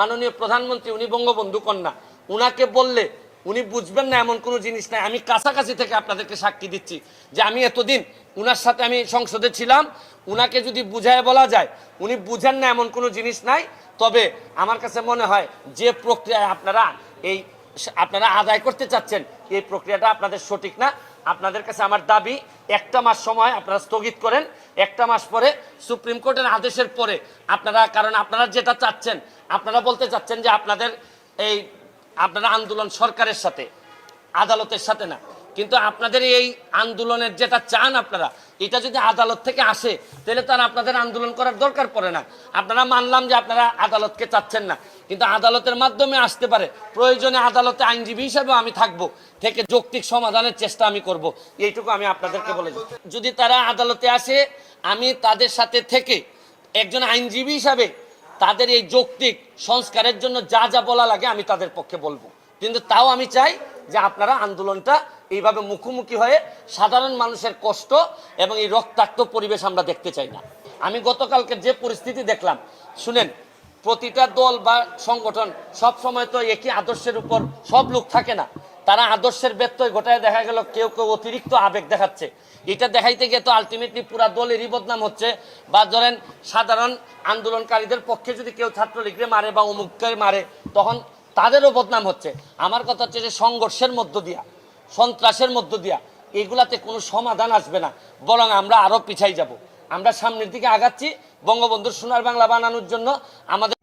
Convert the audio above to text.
মাননীয় প্রধানমন্ত্রী, উনি বঙ্গবন্ধু কন্যা। উনাকে বললে, উনি বুঝবেন না এমন কোনো জিনিস নাই। আমি কাছাকাছি থেকে আপনাদেরকে সাক্ষী দিচ্ছি যে আমি এতদিন উনার সাথে আমি সংসদে ছিলাম। উনাকে যদি বুঝায় বলা যায়, উনি বুঝেন না এমন কোনো জিনিস নাই। তবে আমার কাছে মনে হয় যে প্রক্রিয়ায় আপনারা এই, আপনারা আদায় করতে চাচ্ছেন, এই প্রক্রিয়াটা আপনাদের সঠিক না। আপনাদের কাছে আমার দাবি, একটা মাস সময় আপনারা স্থগিত করেন, একটা মাস পরে সুপ্রিম কোর্টের আদেশের পরে আপনারা, কারণ আপনারা যেটা চাচ্ছেন, আপনারা বলতে চাচ্ছেন যে আপনাদের এই, আপনারা আন্দোলন সরকারের সাথে, আদালতের সাথে না। কিন্তু আপনাদের এই আন্দোলনের যেটা চান আপনারা, এটা যদি আদালত থেকে আসে, তাহলে তার আপনাদের আন্দোলন করার দরকার পড়ে না। আপনারা মানলাম যে আপনারা আদালতকে চাচ্ছেন না, কিন্তু আদালতের মাধ্যমে আসতে পারে। প্রয়োজনে আদালতে আইনজীবী হিসেবে আমি থাকব, থেকে যৌক্তিক সমাধানের চেষ্টা আমি করব। এইটুকু আমি আপনাদেরকে বলে। যদি তারা আদালতে আসে, আমি তাদের সাথে থেকে একজন আইনজীবী হিসাবে তাদের এই যৌক্তিক সংস্কারের জন্য যা যা বলা লাগে আমি তাদের পক্ষে বলব। কিন্তু তাও আমি চাই যে আপনারা আন্দোলনটা এইভাবে মুখোমুখি হয়ে সাধারণ মানুষের কষ্ট এবং এই রক্তাক্ত পরিবেশ আমরা দেখতে চাই না। আমি গতকালকে যে পরিস্থিতি দেখলাম, শুনেন, প্রতিটা দল বা সংগঠন সব সময় তো একই আদর্শের উপর সব লোক থাকে না। তারা আদর্শের ব্যত্যয় ঘটায় দেখা গেল, কেউ কেউ অতিরিক্ত আবেগ দেখাচ্ছে। এটা দেখাইতে গিয়ে তো আলটিমেটলি পুরা দলেরই বদনাম হচ্ছে। বা ধরেন, সাধারণ আন্দোলনকারীদের পক্ষে যদি কেউ ছাত্রলীগরে মারে বা অমুককে মারে, তখন তাদেরও বদনাম হচ্ছে। আমার কথা হচ্ছে যে সংঘর্ষের মধ্য দিয়া। সন্ত্রাসের মধ্য দিয়া। এগুলাতে কোনো সমাধান আসবে না। বরং আমরা আরও পিছাই যাব। আমরা সামনের দিকে আগাচ্ছি। বঙ্গবন্ধুর সোনার বাংলা বানানোর জন্য আমাদের